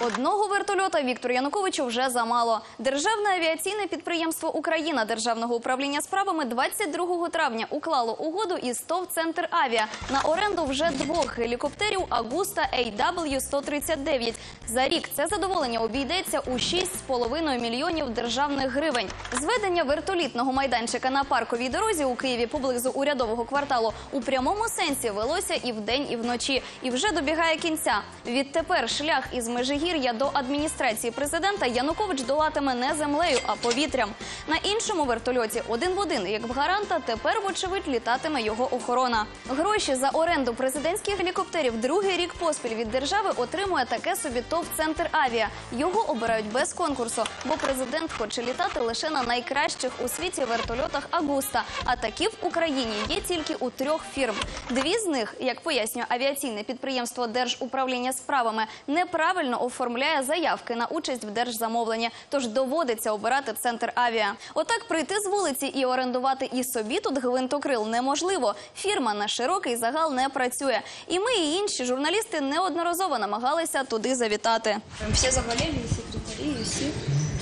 Одного вертольота Віктору Януковичу вже замало. Державне авіаційне підприємство Україна Державного управління справами 22 травня уклало угоду із ТОВ «Центр Авіа» на оренду вже двох гелікоптерів Агуста AW-139. За рік це задоволення обійдеться у 6,5 мільйонів державних гривень. Зведення вертолітного майданчика на парковій дорозі у Києві поблизу урядового кварталу у прямому сенсі велося і вдень, і вночі, і вже добігає кінця. Відтепер шлях із Межигір'я до адміністрації президента Янукович долатиме не землею, а повітрям. На іншому вертольоті один в один, як в гаранта, тепер вочевидь літатиме його охорона. Гроші за оренду президентських гелікоптерів другий рік поспіль від держави отримує таке собі ТОВ «Центр Авіа». Його обирають без конкурсу, бо президент хоче літати лише на найкращих у світі вертольотах Агуста. А такі в Україні є тільки у трьох фірм. Дві з них, як пояснює авіаційне підприємство Держуправління справами, неправильно оформляє заявки на участь в держзамовленні. Тож доводиться обирати центр авіа. Отак прийти з вулиці і орендувати і собі тут гвинтокрил неможливо. Фірма на широкий загал не працює. І ми, і інші журналісти неодноразово намагалися туди завітати. Все заболели, и секретари, и все.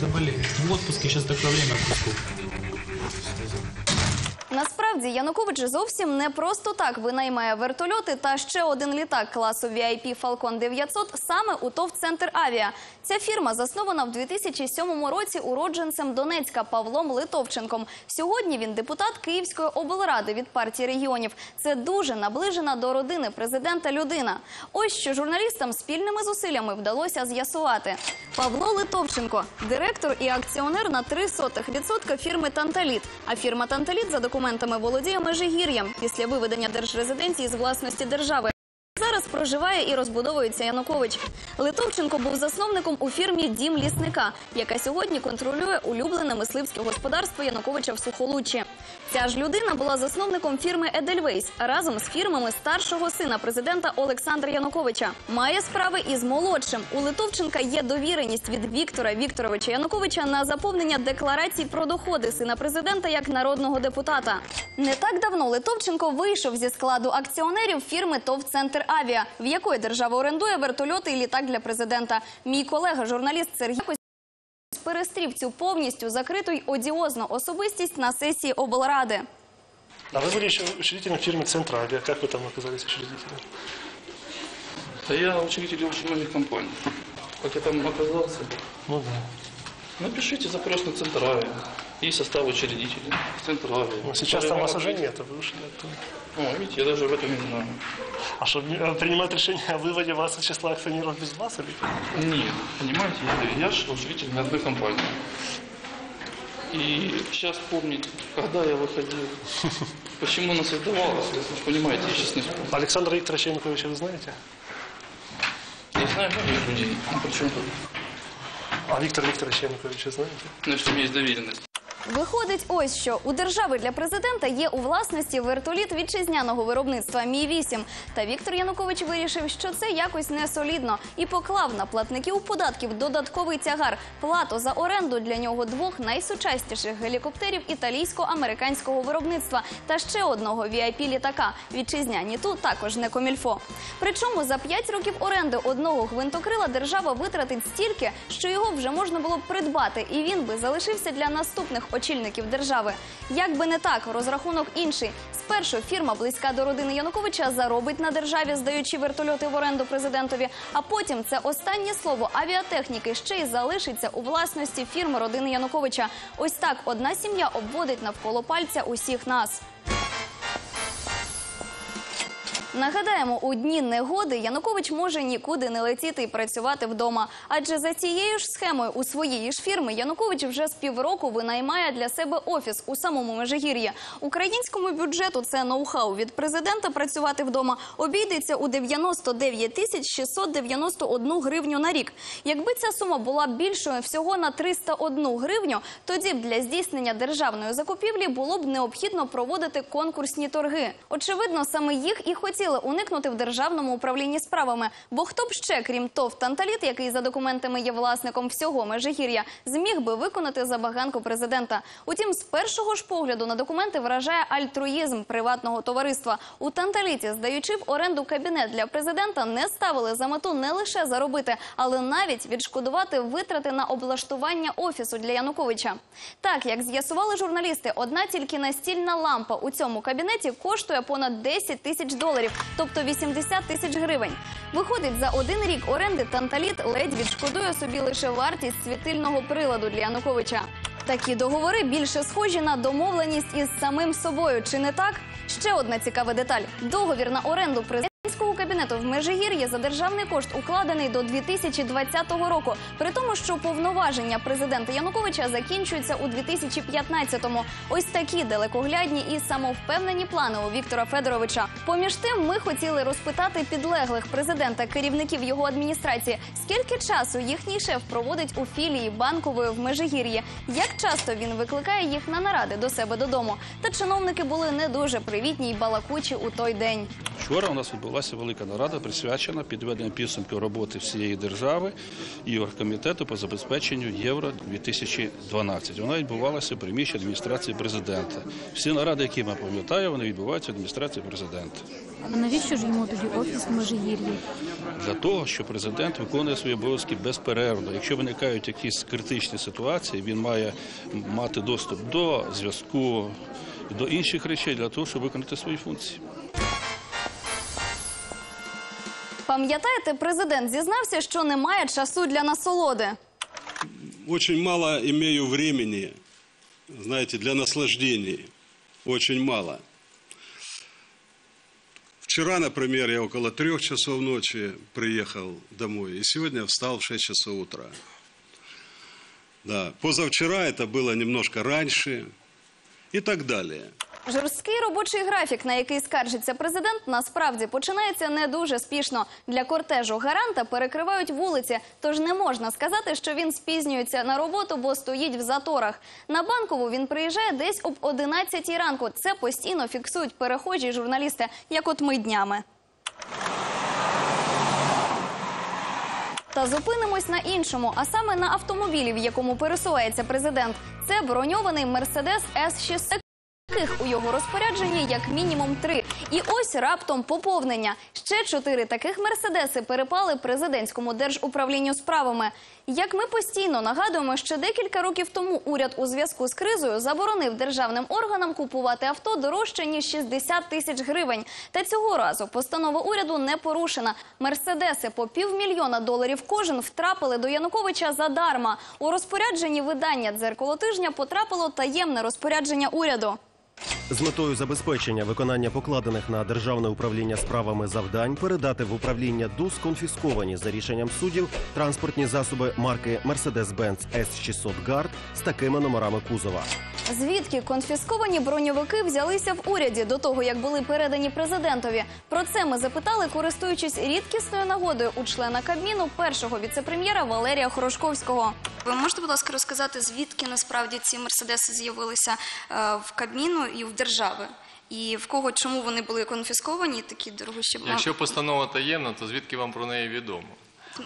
Заболели. В отпуске сейчас такое время отпусков. Насправді Янукович зовсім не просто так винаймає вертольоти та ще один літак класу VIP Falcon 900 саме у ТОВ «Центр Авіа». Ця фірма заснована в 2007 році уродженцем Донецька Павлом Литовченком. Сьогодні він депутат Київської облради від партії регіонів. Це дуже наближена до родини президента людина. Ось що журналістам спільними зусиллями вдалося з'ясувати. Павло Литовченко – директор і акціонер на 0,03% фірми «Танталіт». А фірма «Танталіт» за документами володіє Межигір'ям після виведення держрезиденції з власності держави. Зараз проживає і розбудовується Янукович. Литовченко був засновником у фірмі Дім лісника, яка сьогодні контролює улюблене мисливське господарство Януковича в Сухолуччі. Ця ж людина була засновником фірми Едельвейс разом з фірмами старшого сина президента Олександра Януковича. Має справи із молодшим. У Литовченка є довіреність від Віктора Вікторовича Януковича на заповнення декларацій про доходи сина президента як народного депутата. Не так давно Литовченко вийшов зі складу акціонерів фірми ТОВ «Центр Авіа», в якої держава орендує вертольоти і літак для президента. Мій колега, журналіст Сергій перестрів цю повністю закриту й одіозну особистість на сесії облради. А вы были еще учредителем фирмы «Центр Авиа». Как вы там оказались учредителем? Да я учредитель очень многих компаний. Как я там оказался? Ну да. Напишите запрос на Центр Авиа. И состав учредителей. Центр Авиа. Но сейчас там вас уже нет, вы ушли оттуда. О, видите, я даже об этом не знаю. А чтобы принимать решение о выводе вас из числа акционеров без вас или? Нет, понимаете, я, я же учредитель на одной компании. И сейчас помнить, когда я выходил, почему она создавалась, вы понимаете, я сейчас не вспомню. Александра Викторовича Януковича вы знаете? Я знаю многих людей, ну причем тут, А Виктора Викторовича Януковича знаете? значит, у меня есть доверенность. Виходить, ось що у держави для президента є у власності вертоліт вітчизняного виробництва Мі 8 Та Віктор Янукович вирішив, що це якось не солідно і поклав на платників податків додатковий тягар плату за оренду для нього двох найсучасніших гелікоптерів італійсько-американського виробництва та ще одного vip літака. Вітчизняні тут також не комільфо. Причому за 5 років оренди одного гвинтокрила держава витратить стільки, що його вже можна було б придбати, і він би залишився для наступних очільників держави. Як би не так, розрахунок інший. Спершу фірма близька до родини Януковича заробить на державі, здаючи вертольоти в оренду президентові. А потім це останнє слово авіатехніки ще й залишиться у власності фірми родини Януковича. Ось так одна сім'я обводить навколо пальця усіх нас. Нагадаємо, у дні негоди Янукович може нікуди не летіти і працювати вдома. Адже за цією ж схемою у своєї ж фірми Янукович вже з півроку винаймає для себе офіс у самому Межигір'ї. Українському бюджету це ноу-хау від президента працювати вдома обійдеться у 99 тисяч 691 гривню на рік. Якби ця сума була більшою всього на 301 гривню, тоді б для здійснення державної закупівлі було б необхідно проводити конкурсні торги. Очевидно, саме їх і хотіли хотіли уникнути в державному управлінні справами. Бо хто б ще, крім ТОВ Танталіт, який за документами є власником всього Межигір'я, зміг би виконати забаганку президента. Утім, з першого ж погляду на документи вражає альтруїзм приватного товариства. У Танталіті, здаючи в оренду кабінет для президента, не ставили за мету не лише заробити, але навіть відшкодувати витрати на облаштування офісу для Януковича. Так, як з'ясували журналісти, одна тільки настільна лампа у цьому кабінеті коштує понад 10 тисяч доларів, тобто 80 тисяч гривень. Виходить, за один рік оренди Танталіт ледь відшкодує собі лише вартість світильного приладу для Януковича. Такі договори більше схожі на домовленість із самим собою, чи не так? Ще одна цікава деталь: договір на оренду президентського кабінету в Межигір'ї за державний кошт укладений до 2020 року. При тому, що повноваження президента Януковича закінчуються у 2015-му. Ось такі далекоглядні і самовпевнені плани у Віктора Федоровича. Поміж тим, ми хотіли розпитати підлеглих президента, керівників його адміністрації, скільки часу їхній шеф проводить у філії банкової в Межигір'ї, як часто він викликає їх на наради до себе додому. Та чиновники були не дуже привітні й балакучі у той день. Вчора у нас відбулася велика нарада, присвячена підведенню підсумків роботи всієї держави і оргкомітету по забезпеченню Євро 2012. Вона відбувалася в приміщенні адміністрації президента. Всі наради, які ми пам'ятаємо, вони відбуваються в адміністрації президента. А навіщо ж йому тоді офіс в Межигір'ї? Для того, що президент виконує свої обов'язки безперервно. Якщо виникають якісь критичні ситуації, він має мати доступ до зв'язку, до інших речей для того, щоб виконати свої функції. Пам'ятаєте, президент зізнався, що немає часу для насолоди. очень мало имею времени, знаете, для наслаждений. Очень мало. Вчера, например, я около трех часов ночи приехал домой, и сегодня встал в 6 часов утра. Да. Позавчера это было немножко раньше и так далее. Жорсткий робочий графік, на який скаржиться президент, насправді починається не дуже спішно. Для кортежу гаранта перекривають вулиці, тож не можна сказати, що він спізнюється на роботу, бо стоїть в заторах. На банкову він приїжджає десь об 11 ранку. Це постійно фіксують перехожі журналісти, як от ми днями. Та зупинимось на іншому, а саме на автомобілі, в якому пересувається президент. Це броньований Мерседес С-600. Таких у його розпорядженні як мінімум три. І ось раптом поповнення. Ще чотири таких мерседеси перепали президентському держуправлінню справами. Як ми постійно нагадуємо, ще декілька років тому уряд у зв'язку з кризою заборонив державним органам купувати авто дорожче ніж 60 тисяч гривень. Та цього разу постанова уряду не порушена. Мерседеси по півмільйона доларів кожен втрапили до Януковича задарма. У розпорядженні видання дзеркало тижня потрапило таємне розпорядження уряду. З метою забезпечення виконання покладених на державне управління справами завдань передати в управління ДУС конфісковані за рішенням суддів транспортні засоби марки Mercedes-Benz S600 Guard з такими номерами кузова. Звідки конфісковані броньовики взялися в уряді до того, як були передані президентові? Про це ми запитали, користуючись рідкісною нагодою у члена Кабміну першого віцепрем'єра Валерія Хорошковського. Ви можете, будь ласка, розказати, звідки насправді ці мерседеси з'явилися е, в Кабміну і в держави? І в кого чому вони були конфісковані, такі дорогущі Якщо постанова таємна, то звідки вам про неї відомо?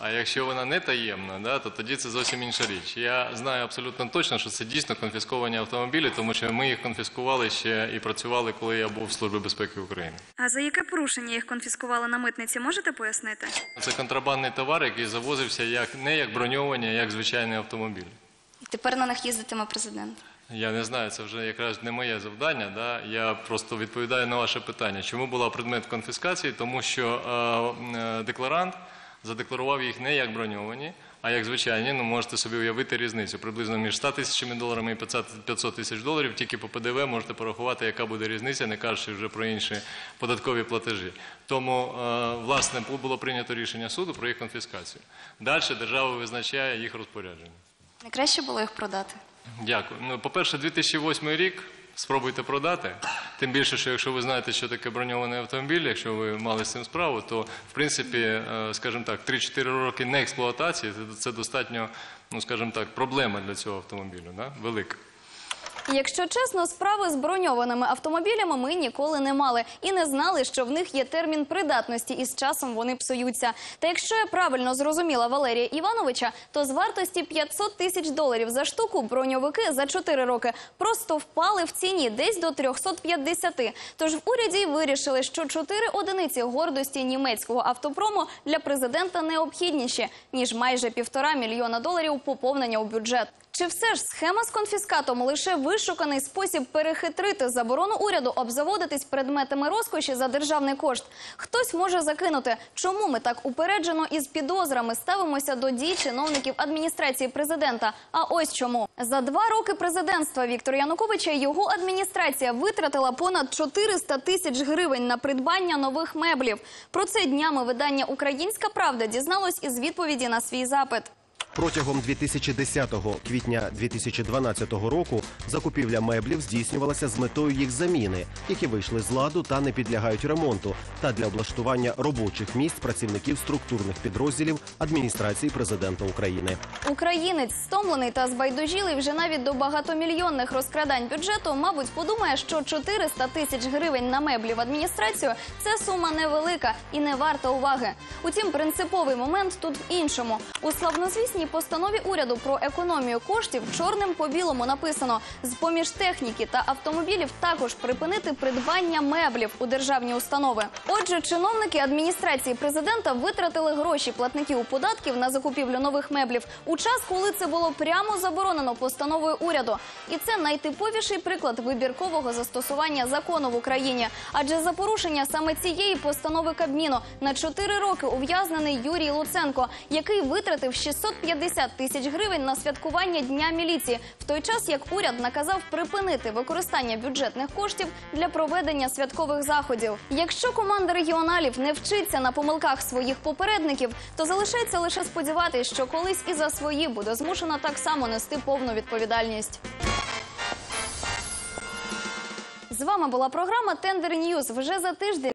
А якщо вона не таємна, да, то тоді це зовсім інша річ. Я знаю абсолютно точно, що це дійсно конфісковані автомобілі, тому що ми їх конфіскували ще і працювали, коли я був в Службі безпеки України. А за яке порушення їх конфіскували на митниці? Можете пояснити? Це контрабандний товар, який завозився як не як броньовані, а як звичайний автомобіль. Тепер на них їздитиме президент. Я не знаю, це вже якраз не моє завдання. Да? Я просто відповідаю на ваше питання. Чому була предмет конфіскації? Тому що е, е, декларант задекларував їх не як броньовані, а як звичайні. Ну можете собі уявити різницю приблизно між 100 тисячами доларами і 500 500 тисяч доларів. Тільки по ПДВ можете порахувати, яка буде різниця, не кажучи вже про інші податкові платежі. Тому е, власне було прийнято рішення суду про їх конфіскацію. Далі держава визначає їх розпорядження. Не краще було їх продати? Дякую. Ну, по-перше, 2008 рік спробуйте продати. Тим більше, що якщо ви знаєте, що таке броньований автомобіль, якщо ви мали з цим справу, то в принципі, е, скажімо так, 3-4 роки не експлуатації це- достатньо, ну скажімо так, проблема для цього автомобілю, да? велика. Якщо чесно, справи з броньованими автомобілями ми ніколи не мали і не знали, що в них є термін придатності, і з часом вони псуються. Та якщо я правильно зрозуміла Валерія Івановича, то з вартості 500 тисяч доларів за штуку броньовики за 4 роки просто впали в ціні десь до 350. Тож в уряді вирішили, що 4 одиниці гордості німецького автопрому для президента необхідніші ніж майже півтора мільйона доларів поповнення у бюджет. Чи все ж схема з конфіскатом лише вишуканий спосіб перехитрити заборону уряду обзаводитись предметами розкоші за державний кошт? Хтось може закинути, чому ми так упереджено і з підозрами ставимося до дій чиновників адміністрації президента. А ось чому за два роки президентства Віктора Януковича його адміністрація витратила понад 400 тисяч гривень на придбання нових меблів. Про це днями видання Українська Правда дізналось із відповіді на свій запит. Протягом 2010 квітня 2012 року закупівля меблів здійснювалася з метою їх заміни, які вийшли з ладу та не підлягають ремонту, та для облаштування робочих місць працівників структурних підрозділів адміністрації президента України. Українець, стомлений та збайдужілий вже навіть до багатомільйонних розкрадань бюджету, мабуть, подумає, що 400 тисяч гривень на меблі в адміністрацію – це сума невелика і не варта уваги. Утім, принциповий момент тут в іншому. У славнозвісній постанові уряду про економію коштів чорним по білому написано з-поміж техніки та автомобілів також припинити придбання меблів у державні установи. Отже, чиновники адміністрації президента витратили гроші платників податків на закупівлю нових меблів у час, коли це було прямо заборонено постановою уряду. І це найтиповіший приклад вибіркового застосування закону в Україні. Адже за порушення саме цієї постанови Кабміну на 4 роки ув'язнений Юрій Луценко, який витратив 650 тисяч гривень на святкування Дня міліції, в той час як уряд наказав припинити використання бюджетних коштів для проведення святкових заходів. Якщо команда регіоналів не вчиться на помилках своїх попередників, то залишається лише сподіватися, що колись і за свої буде змушена так само нести повну відповідальність. З вами була програма Тендер Ньюз. Вже за тиждень.